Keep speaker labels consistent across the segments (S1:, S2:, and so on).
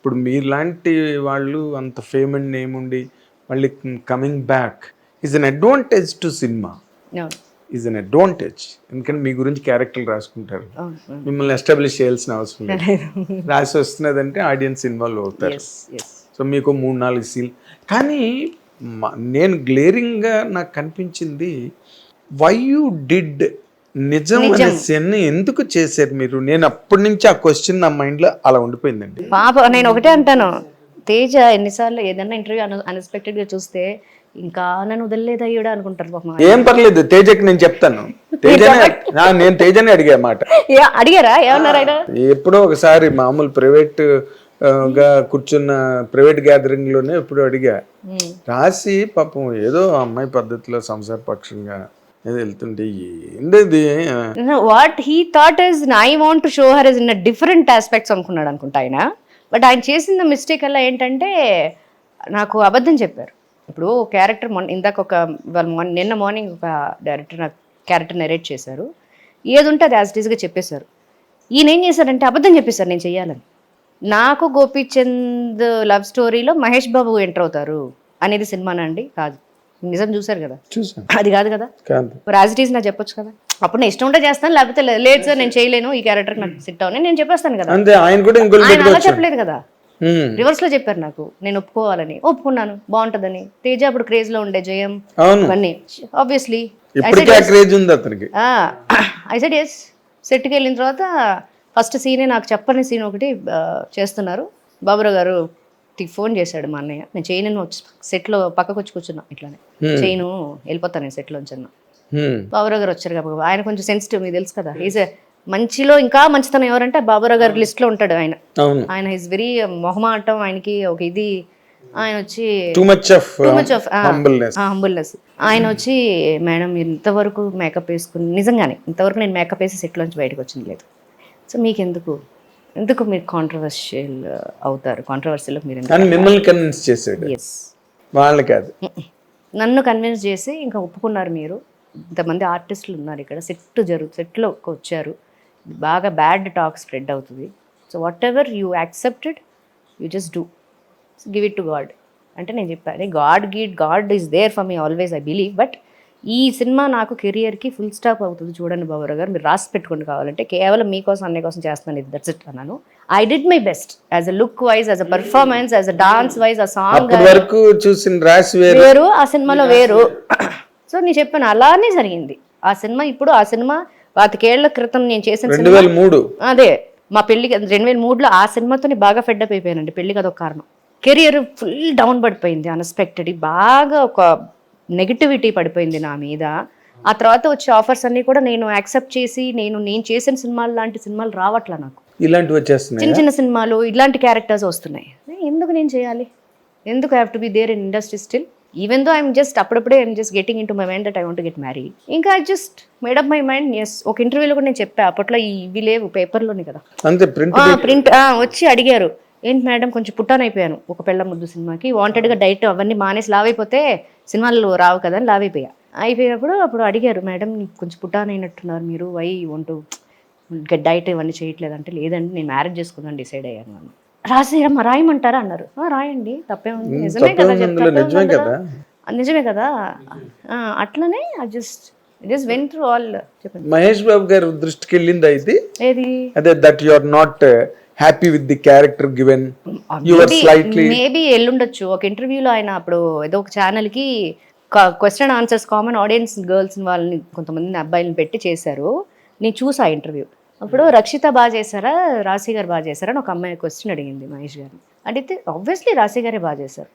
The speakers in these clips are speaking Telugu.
S1: ఇప్పుడు మీలాంటి వాళ్ళు అంత ఫేమ్ అండ్ నేమ్ ఉండి మళ్ళీ coming back is an advantage to cinema is an advantage ఎందుకంటే మీ గురించి క్యారెక్టర్లు రాసుకుంటారు.
S2: అవును.
S1: మిమ్మల్ని ఎస్టాబ్లిష్ చేయాల్సిన అవసరం లేదు. రాసి వస్తున్నదంటే ఆడియన్స్ ఇన్వాల్వ్ అవుతారు. సో మీకు మూడు నాలుగు సీన్ కానీ నేను గ్లేరింగ్గా నాకు కనిపించింది వై యూ డిడ్ నిజం అనే సీన్ ఎందుకు చేశారు మీరు? నేను అప్పటి నుంచి ఆ క్వశ్చన్ నా మైండ్లో అలా ఉండిపోయిందండి.
S2: పాప నేను ఒకటే అంటాను. తేజ ఎన్నిసార్లు ఏదైనా ఇంటర్వ్యూ అన్ఎక్స్పెక్టెడ్గా చూస్తే ఇంకా నన్ను వదలలేదు అయ్యాడు అనుకుంటారు పాపం
S1: ఏం పర్లేదు తేజకి నేను చెప్తాను. తేజనే నేను తేజనే అడిగా మాట.
S2: అడిగారా? ఏమన్నారు
S1: ఎప్పుడో ఒకసారి మామూలు ప్రైవేట్గా కూర్చున్న ప్రైవేట్ గ్యాదరింగ్లోనే ఎప్పుడో అడిగా. రాసి పాపం ఏదో అమ్మాయి పద్ధతిలో సంసార పక్షంగా వెళ్తుంటే
S2: what he thought is I want to show her is in different aspects అనుకున్నాడు అనుకుంటా ఆయన. బట్ ఆయన చేసిన మిస్టేక్ అలా ఏంటంటే నాకు అబద్ధం చెప్పారు. ఇప్పుడు క్యారెక్టర్ మొన్న ఇందాక ఒక వాళ్ళ నిన్న మార్నింగ్ ఒక డైరెక్టర్ నాకు క్యారెక్టర్ నెరేట్ చేశారు. ఏది ఉంటే అది యాజ్గా చెప్పేశారు. ఈయన ఏం చేశారంటే అబద్ధం చెప్పేశారు నేను చెయ్యాలని. నాకు గోపీచంద్ లవ్ స్టోరీలో మహేష్ బాబు ఎంటర్ అవుతారు అనేది సినిమానా అండి? కాదు. నిజం చూశారు కదా? అది కాదు కదా? యాజ్ ఇట్ ఈస్ నాకు చెప్పొచ్చు కదా? అప్పుడు నేను ఇష్టం ఉంటే చేస్తాను లేకపోతే లేదు సార్ నేను చేయలేను ఈ క్యారెక్టర్ నాకు సిట్ అవును నేను చెప్పేస్తాను కదా.
S1: అంతే ఆయన కూడా
S2: ఆయన అలా చెప్పలేదు కదా? రివర్స్లో చెప్పారు నాకు నేను ఒప్పుకోవాలని. ఒప్పుకున్నాను బాగుంటదని. తేజ అప్పుడు క్రేజ్లో ఉండే జయం ఇవన్నీ. ఆబ్వియస్లీ
S1: ఇప్పటికే ఆ క్రేజ్ ఉంది అతనికి.
S2: ఐ సెడ్ ఎస్ సెట్కి వెళ్ళిన తర్వాత ఫస్ట్ సీనే నాకు చెప్పని సీన్ ఒకటి చేస్తున్నారు. బాబురావు గారు ఫోన్ చేశాడు మా అన్నయ్య. నేను చేయను వచ్చి సెట్లో పక్కకు వచ్చి కూర్చున్నా ఇట్లానే. చేయను వెళ్ళిపోతాను నేను సెట్లో అన్న బాబురావు గారు వచ్చారు కాబట్టి ఆయన కొంచెం సెన్సిటివ్ మీకు తెలుసు కదా. ఈజ్ మంచిలో ఇంకా మంచితనం ఎవరంటే బాబురావు గారి లిస్ట్లో ఉంటాడు ఆయన. ఆయన ఈజ్ వెరీ మొహమాటం ఆయనకి ఒక ఇది. ఆయన వచ్చి
S1: too much of humbleness
S2: humbleness ఆయన వచ్చి మేడం మీరు ఇంతవరకు మేకప్ వేసుకుని నిజంగానే ఇంతవరకు నేను మేకప్ వేసి సెట్లోంచి బయటకు వచ్చింది లేదు. సో మీకు ఎందుకు మీరు కాంట్రవర్షియల్ అవుతారు? కాంట్రవర్షియల్ మీరు
S1: మిమ్మల్ని కన్విన్స్ చేశాడు
S2: ఎస్
S1: వాళ్ళు కాదు.
S2: నన్ను కన్విన్స్ చేసి ఇంకా ఒప్పుకున్నారు మీరు. ఇంతమంది ఆర్టిస్టులు ఉన్నారు ఇక్కడ. సెట్ జరుగు సెట్లో వచ్చారు. బాగా బ్యాడ్ టాక్ స్ప్రెడ్ అవుతుంది. So whatever you accepted you just do give it to God అంటే నేను చెప్పాను God గీడ్ God is there for me always I believe but ఈ సినిమా నాకు కెరియర్కి ఫుల్ స్టాప్ అవుతుంది చూడండి బాబురావు గారు. మీరు రాసి పెట్టుకోండి కావాలంటే. కేవలం మీకోసం అన్నయ్య కోసం చేస్తాను ఇది. దట్స్ ఇట్ అన్నాను. I did my best as a look wise as a performance as a dance wise ఆ సాంగ్
S1: వరకు చూసిన రాసి వేరు.
S2: ఆ సినిమాలో వేరు. సో నేను చెప్పాను అలానే జరిగింది. ఆ సినిమా ఇప్పుడు ఆ సినిమా పాతికేళ్ళ క్రితం నేను చేసిన
S1: రెండు
S2: సినిమా.
S1: వేల మూడు.
S2: అదే మా పెళ్ళికి రెండు వేల మూడులో ఆ సినిమాతో బాగా ఫెడ్డప్ అయిపోయానండి. పెళ్ళికి అదొక కారణం. కెరియర్ ఫుల్ డౌన్ పడిపోయింది అన్ఎక్స్పెక్టెడ్ బాగా ఒక నెగిటివిటీ పడిపోయింది నా మీద. ఆ తర్వాత వచ్చే ఆఫర్స్ అన్ని కూడా నేను యాక్సెప్ట్ చేసి నేను నేను చేసిన సినిమాలు లాంటి సినిమాలు రావట్లా నాకు.
S1: ఇలాంటివి వచ్చేస్తున్నాయి?
S2: చిన్న చిన్న సినిమాలు ఇలాంటి క్యారెక్టర్స్ వస్తున్నాయి. ఎందుకు నేను చేయాలి? ఎందుకు have to be there in industry still even though I'm just అప్పుడప్పుడే I'm just getting into my mind that I want get marry ఇంకా I just made up my mind as ఒక ఇంటర్వ్యూలో కూడా నేను చెప్పా అప్పట్లో ఇవి లేవు పేపర్లోనే కదా.
S1: అంతే ప్రింట్
S2: ప్రింట్ వచ్చి అడిగారు ఏంటి మేడం కొంచెం పుట్టాన్ అయిపోయాను ఒక పెళ్ళ ముద్దు సినిమాకి వాంటెడ్గా డైట్ అవన్నీ మానేసి లావ్ అయిపోతే సినిమాలు రావు కదా అని లావ్ అయిపోయా అయిపోయినప్పుడు అప్పుడు అడిగారు మేడం కొంచెం పుట్టాన్ అయినట్టున్నారు మీరు వై వంటూ డైట్ ఇవన్నీ చేయట్లేదు అంటే లేదండి నేను మ్యారేజ్ చేసుకుందాం డిసైడ్ అయ్యాను అని రాసేయమ్మా రాయమంటారా అన్నారు. "ఆ, రాయండి తప్పే ఉంది నిజమే కదా
S1: తప్పే ఉంది,
S2: చెప్తా-
S1: నిజమే కదా.
S2: అట్లనే just just went through all చెప్పండి.
S1: మహేష్ బాబు గారి దృష్టికి వెళ్ళింది అయితే
S2: ఏది?
S1: అదే that you are not happy with the character given you are slightly
S2: maybe ఎల్లుండొచ్చు. ఒక ఇంటర్వ్యూలో ఆయన అప్పుడు ఏదో ఒక ఛానల్కి question answers common audience girls వాళ్ళని కొంతమంది అబ్బాయిలను పెట్టి చేశారు. నేను చూసా ఇంటర్వ్యూ అప్పుడు రక్షిత బాగా చేశారా? రాశి గారు బాగా చేశారా? అని ఒక అమ్మాయి క్వశ్చన్ అడిగింది మహేష్ గారు. అడిగితే ఆబ్వియస్లీ రాశి గారే బాగా చేశారు.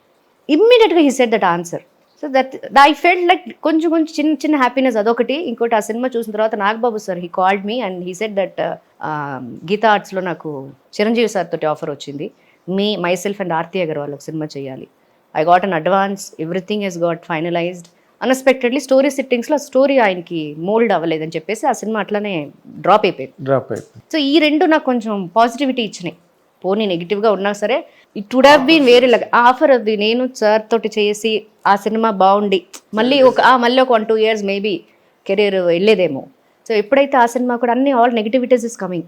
S2: ఇమ్మీడియట్గా he said that answer so that I felt like కొంచెం కొంచెం చిన్న చిన్న హ్యాపీనెస్ అదొకటి. ఇంకోటి ఆ సినిమా చూసిన తర్వాత Nagababu sir he called me and he said that Geetha ఆర్ట్స్లో నాకు చిరంజీవి సార్ తోటి ఆఫర్ వచ్చింది. Me myself and Aarthi Agarwal ఒక సినిమా చేయాలి. I got an advance everything he's got finalised unexpectedly story సిట్టింగ్స్లో story ఆయనకి మోల్డ్ అవ్వలేదని చెప్పేసి ఆ సినిమా అట్లానే డ్రాప్ అయిపోయింది.
S1: డ్రాప్ అయిపోయింది.
S2: సో ఈ రెండు నాకు కొంచెం పాజిటివిటీ ఇచ్చినాయి. పోనీ నెగిటివ్గా ఉన్నా సరే ఇట్ వుడ్ హ్యావ్ బీన్ వేరే లాగా ఆఫర్ అది నేను సార్ తోటి చేసి ఆ సినిమా బాగుండి మళ్ళీ ఒక మళ్ళీ ఒక one two years maybe career వెళ్ళేదేమో. So ఎప్పుడైతే ఆ సినిమా కూడా అన్ని all negativities is coming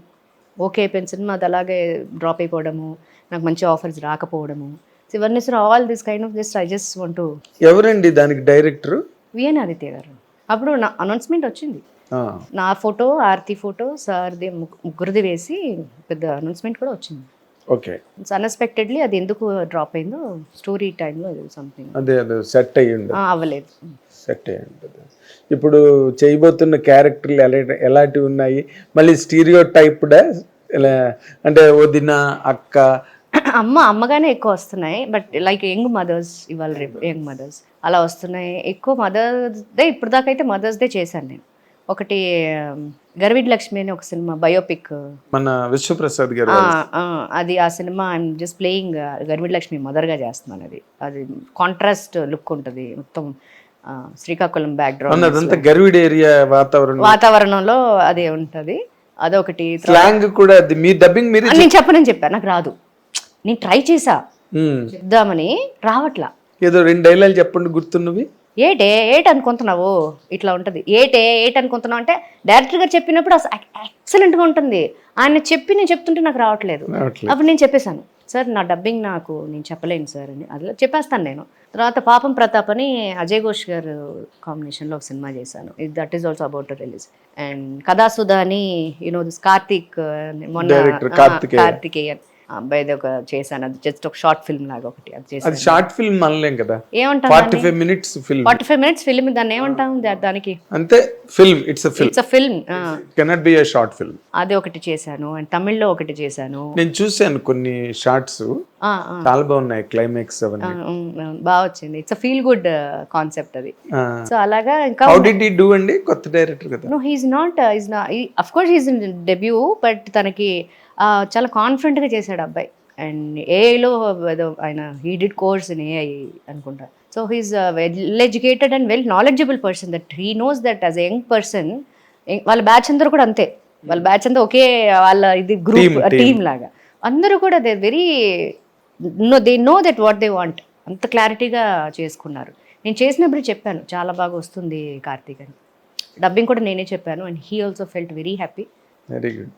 S2: okay అయిపోయిన సినిమా అది అలాగే డ్రాప్ అయిపోవడము నాకు మంచి ఆఫర్స్ రాకపోవడము. సో ఇవన్నీ sir all this kind of just I just want
S1: ఎవరండి దానికి డైరెక్టర్
S2: విఎన్ ఆదిత్య గారు. అప్పుడు నా అనౌన్స్మెంట్ వచ్చింది. నా ఫోటో ఆర్తి ఫోటో సార్ది ముగ్గు- ముగ్గురిది వేసి పెద్ద అనౌన్స్మెంట్ కూడా వచ్చింది.
S1: ఓకే
S2: అన్ఎక్స్పెక్టెడ్లీ అది ఎందుకు డ్రాప్ అయిందో స్టోరీ టైంలో సంథింగ్
S1: అదే అదే సెట్ అయ్యి ఉండదు
S2: అవ్వలేదు.
S1: సెట్ అయ్యి ఉంటుంది. ఇప్పుడు చేయబోతున్న క్యారెక్టర్లు ఎలా ఎలాంటివి ఉన్నాయి? మళ్ళీ స్టీరియో టైప్డా అంటే వదిన అక్క.
S2: అమ్మ అమ్మగానే ఎక్కువ వస్తున్నాయి. బట్ లైక్ యంగ్ మదర్స్ ఇవాళ రేపు యంగ్ మదర్స్ అలా వస్తున్నాయి. ఎక్కువ మదర్స్ డే ఇప్పుడు దాకా అయితే మదర్స్ డే చేశాను నేను. ఒకటి గర్విడ్ లక్ష్మి అని ఒక సినిమా బయోపిక్.
S1: మన విశ్వప్రసాద్ గారు
S2: అది ఆ సినిమా ఐఎమ్ జస్ట్ ప్లేయింగ్ గర్విడ్ లక్ష్మి మదర్గా చేస్తున్నాను అది. అది కాంట్రాస్ట్ లుక్ ఉంటుంది. మొత్తం శ్రీకాకుళం
S1: అదంతా గర్విడ్ ఏరియా వాతావరణం.
S2: వాతావరణంలో అదే ఉంటుంది. అదొకటి.
S1: స్లాంగ్ కూడా మీ డబ్బింగ్ మీరే
S2: నేను చెప్పనని చెప్పాను నాకు రాదు. నేను ట్రై చేసా. చెప్దామని రావట్లా.
S1: ఏదో రెండు డైలాగ్ చెప్పండి గుర్తున్నవి?
S2: ఏటే ఏట్ అనుకుంటున్నావు? ఇట్లా ఉంటుంది. ఏటే ఏట్ అనుకుంటున్నావు అంటే డైరెక్టర్ గారు చెప్పినప్పుడు అసలు ఎక్సలెంట్గా ఉంటుంది. ఆయన చెప్పి నేను చెప్తుంటే నాకు రావట్లేదు.
S1: రావట్లేదు.
S2: అప్పుడు నేను చెప్పేశాను. సార్ నా డబ్బింగ్ నాకు నేను చెప్పలేను సార్ అని అది చెప్పేస్తాను నేను. తర్వాత పాపం ప్రతాప్ అని అజయ్ ఘోష్ గారు కాంబినేషన్లో ఒక సినిమా చేశాను. That is also about release and Kathasudha అని యూనో దిస్ కార్తీక్ మొన్న. కార్తికేయన్ అబ్బాయిది ఒక చేశాను. అది జస్ట్ ఒక షార్ట్ ఫిల్మ్ లాగా ఒకటి అది చేశాను.
S1: అది షార్ట్ ఫిల్మ్ అనలేం కదా?
S2: ఏమంటాం
S1: forty five minutes film
S2: forty five minutes film దాన్ని ఏమంటాం దా- దానికి?
S1: అంతే film it's a film
S2: it's a film
S1: cannot be a short film
S2: అది ఒకటి చేశాను. అండ్ తమిళ్ళో ఒకటి చేశాను.
S1: నేను చూశాను కొన్ని షార్ట్స్
S2: ఆ, ఆ,
S1: చాలా బాగున్నాయి క్లైమాక్స్
S2: ఆ,
S1: అవన్నీ
S2: ఉమ్, ఉమ్, బాగా వచ్చింది. It's a feel good concept అది. సో అలాగా ఇంకా
S1: హౌ డిడ్ ఈ డూ అండి? కొత్త డైరెక్టర్ కదా.
S2: నో హీఈస్ నాట్ ఈజ్ నా of course he's in debut but తనకి చాలా కాన్ఫిడెంట్గా చేశాడు అబ్బాయి. అండ్ ఏఐలో ఏదో ఆయన he did course in AI అనుకుంటా. So he's well educated and well knowledgeable person that he knows that as a young person వాళ్ళ బ్యాచ్ అందరూ కూడా అంతే. వాళ్ళ బ్యాచ్ అంతా ఒకే వాళ్ళ ఇది గ్రూప్. టీమ్ లాగా. అందరూ కూడా they very know they know that what they want అంత క్లారిటీగా చేసుకున్నారు. నేను చేసినప్పుడు చెప్పాను చాలా బాగా వస్తుంది కార్తీక్ అని. డబ్బింగ్ కూడా నేనే చెప్పాను and he also felt very happy
S1: very good